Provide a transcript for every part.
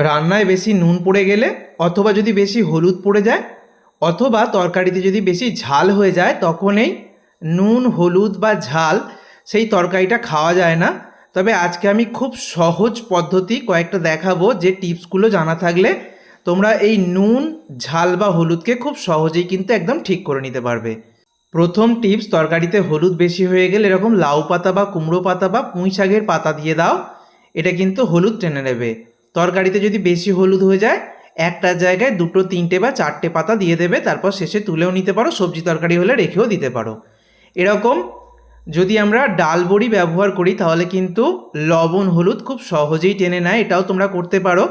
রান্নায় বেশি নুন পড়ে গেলে অথবা যদি বেশি হলুদ পড়ে যায় অথবা তরকারিতে যদি বেশি ঝাল হয়ে যায় তখনই নুন, হলুদ বা ঝাল সেই তরকারিটা খাওয়া যায় না। তবে আজকে আমি খুব সহজ পদ্ধতি কয়েকটা দেখাবো যে টিপসগুলো জানা থাকলে তোমরা এই নুন, ঝাল বা হলুদকে খুব সহজেই কিন্তু একদম ঠিক করে নিতে পারবে। প্রথম টিপস, তরকারিতে হলুদ বেশি হয়ে গেলে এরকম লাউ পাতা বা কুমড়ো পাতা বা পুঁই শাকের পাতা দিয়ে দাও। এটা কিন্তু হলুদ টেনে নেবে। তরকারিতে যদি বেশি হলুদ হয়ে যায়, একটা জায়গায় দুটো, তিনটে বা চারটে পাতা দিয়ে দেবে, তারপর শেষে তুলেও নিতে পারো, সবজি তরকারি হলে রেখেও দিতে পারো। এরকম যদি আমরা ডাল বড়ি ব্যবহার করি, তাহলে কিন্তু লবণ, হলুদ খুব সহজেই টেনে নেয়, এটাও তোমরা করতে পারো।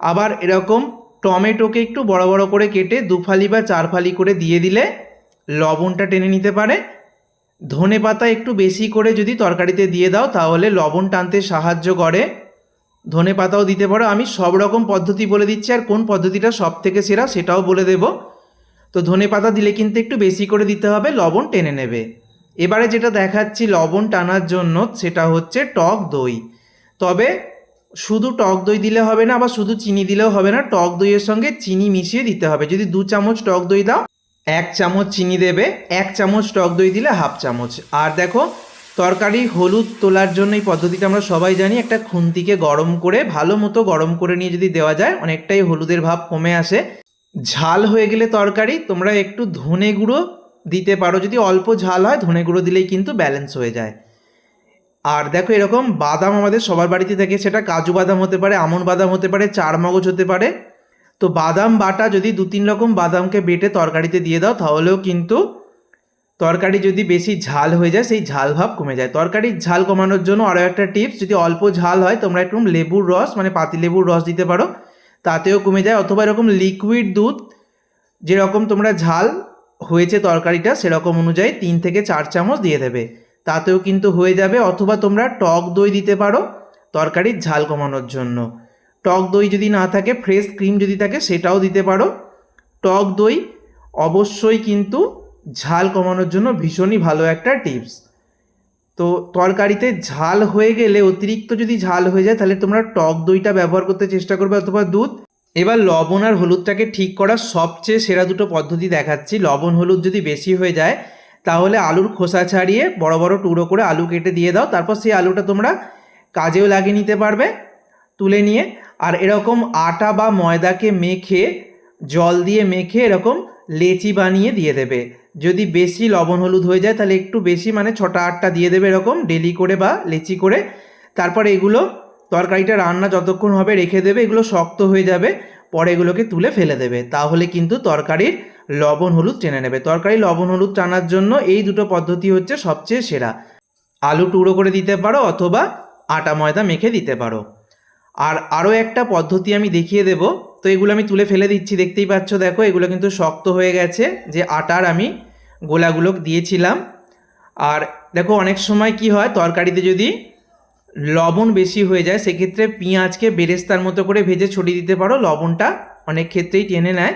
আবার এরকম টমেটোকে একটু বড় বড় করে কেটে দুফালি বা চার ফালি করে দিয়ে দিলে লবণটা টেনে নিতে পারে। ধনে পাতা একটু বেশি করে যদি তরকারিতে দিয়ে দাও, তাহলে লবণ টানতে সাহায্য করে। ধনে পাতাও দিতে পারো। আমি সব রকম পদ্ধতি বলে দিচ্ছি, আর কোন পদ্ধতিটা সব থেকে সেরা সেটাও বলে দেব। তো ধনে পাতা দিলে কিন্তু একটু বেশি করে দিতে হবে, লবণ টেনে নেবে। এবারে যেটা দেখাচ্ছি লবণ টানার জন্য, সেটা হচ্ছে টক দই। তবে শুধু টক দই দিলে হবে না বা শুধু চিনি দিলেও হবে না, টক দইয়ের সঙ্গে চিনি মিশিয়ে দিতে হবে। যদি দু চামচ টক দই দাও, এক চামচ চিনি দেবে, এক চামচ টক দই দিলে হাফ চামচ। আর দেখো তরকারি হলুদ তোলার জন্য এই পদ্ধতিটা আমরা সবাই জানি। একটা খুন্তিকে গরম করে, ভালো মতো গরম করে নিয়ে যদি দেওয়া যায়, অনেকটাই হলুদের ভাব কমে আসে। ঝাল হয়ে গেলে তরকারি, তোমরা একটু ধনে গুঁড়ো দিতে পারো। যদি অল্প ঝাল হয়, ধনে গুঁড়ো দিলেই কিন্তু ব্যালেন্স হয়ে যায়। আর দেখো, এরকম বাদাম আমাদের সবার বাড়িতে থাকে। সেটা কাজু বাদাম হতে পারে, আমন বাদাম হতে পারে, চার মগজ হতে পারে। তো বাদাম বাটা যদি দু তিন রকম বাদামকে বেটে তরকারিতে দিয়ে দাও, তাহলেও কিন্তু তরকারি যদি বেশি ঝাল হয়ে যায়, সেই ঝাল ভাব কমে যায়। তরকারির ঝাল কমানোর জন্য আরও একটা টিপস, যদি অল্প ঝাল হয়, তোমরা একটু লেবুর রস মানে পাতি লেবুর রস দিতে পারো, তাতেও কমে যায়। অথবা এরকম লিকুইড দুধ, যেরকম তোমরা ঝাল হয়েছে তরকারিটা, সেরকম অনুযায়ী তিন থেকে চার চামচ দিয়ে দেবে। তাতেও কিন্তু হয়ে যাবে। অথবা তোমরা টক দই দিতে পারো তরকারির ঝাল কমানোর জন্য। টক দই যদি না থাকে ফ্রেশ ক্রিম যদি থাকে, সেটাও দিতে পারো। টক দই অবশ্যই কিন্তু ঝাল কমানোর জন্য ভীষণই ভালো একটা টিপস। তো তরকারিতে ঝাল হয়ে গেলে, অতিরিক্ত যদি ঝাল হয়ে যায়, তাহলে তোমরা টক দইটা ব্যবহার করতে চেষ্টা করবে অথবা দুধ। এবার লবণ আর হলুদটাকে ঠিক করার সবচেয়ে সেরা দুটো পদ্ধতি দেখাচ্ছি। লবণ হলুদ যদি বেশি হয়ে যায়, তাহলে আলুর খোসা ছাড়িয়ে বড় বড় টুকরো করে আলু কেটে দিয়ে দাও। তারপর সেই আলুটা তোমরা কাজেও লাগিয়ে নিতে পারবে, তুলে নিয়ে। আর এরকম আটা বা ময়দাকে মেখে, জল দিয়ে মেখে এরকম লেচি বানিয়ে দিয়ে দেবে। যদি বেশি লবণ হলুদ হয়ে যায়, তাহলে একটু বেশি মানে ছটা আটটা দিয়ে দেবে এরকম, ডেলি করে বা লেচি করে। তারপর এগুলো তরকারিটা রান্না যতক্ষণ হবে রেখে দেবে, এগুলো শক্ত হয়ে যাবে, পরে এগুলোকে তুলে ফেলে দেবে। তাহলে কিন্তু তরকারির লবণ হলুদ টেনে নেবে। তরকারি লবণ হলুদ টানার জন্য এই দুটো পদ্ধতি হচ্ছে সবচেয়ে সেরা। আলু টুকরো করে দিতে পারো অথবা আটা ময়দা মেখে দিতে পারো। আর আরও একটা পদ্ধতি আমি দেখিয়ে দেব। তো এগুলো আমি তুলে ফেলে দিচ্ছি, দেখতেই পাচ্ছ, দেখো, এগুলো কিন্তু শক্ত হয়ে গেছে, যে আটার আমি গোলাগুলো দিয়েছিলাম। আর দেখো, অনেক সময় কি হয়, তরকারিতে যদি লবণ বেশি হয়ে যায়, সেক্ষেত্রে পেঁয়াজকে বেরেস্তার মতো করে ভেজে ছড়িয়ে দিতে পারো, লবণটা অনেক ক্ষেত্রেই টেনে নেয়।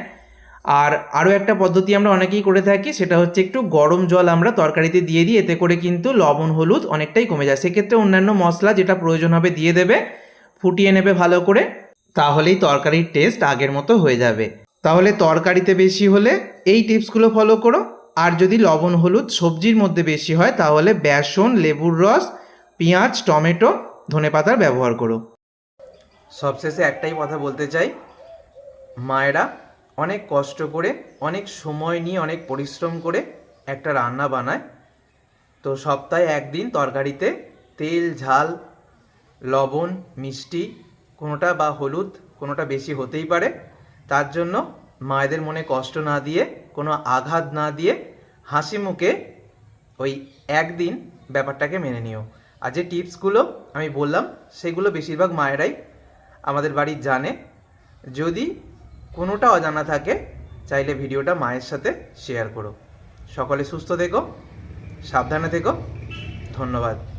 আর আরও একটা পদ্ধতি আমরা অনেকেই করে থাকি, সেটা হচ্ছে একটু গরম জল আমরা তরকারিতে দিয়ে দিই, এতে করে কিন্তু লবণ, হলুদ অনেকটাই কমে যায়। সেক্ষেত্রে অন্যান্য মশলা যেটা প্রয়োজন হবে দিয়ে দেবে, ফুটিয়ে নেবে ভালো করে। তাহলেই তরকারির টেস্ট আগের মতো হয়ে যাবে। তাহলে তরকারিতে বেশি হলে এই টিপসগুলো ফলো করো। আর যদি লবণ, হলুদ সবজির মধ্যে বেশি হয়, তাহলে বেসন, লেবুর রস, পেঁয়াজ, টমেটো ধনেপাতার ব্যবহার করো। সবশেষে একটাই কথা বলতে চাই। মায়েরা অনেক কষ্ট করে, অনেক সময় নিয়ে, অনেক পরিশ্রম করে একটা রান্না বানায়। তো সপ্তাহে একদিন তরকারিতে তেল, ঝাল, লবণ, মিষ্টি কোনোটা বা হলুদ, কোনোটা বেশি হতেই পারে। তার জন্য মায়েদের মনে কষ্ট না দিয়ে, কোনো আঘাত না দিয়ে হাসি মুখে ওই একদিন ব্যাপারটাকে মেনে নিও। আর যে টিপসগুলো আমি বললাম, সেগুলো বেশিরভাগ মায়েরাই আমাদের বাড়ি জানে। যদি কোনোটা অজানা থাকে, চাইলে ভিডিওটা মায়ের সাথে শেয়ার করো। সকলে সুস্থ থেকো, সাবধানে থেকো। ধন্যবাদ।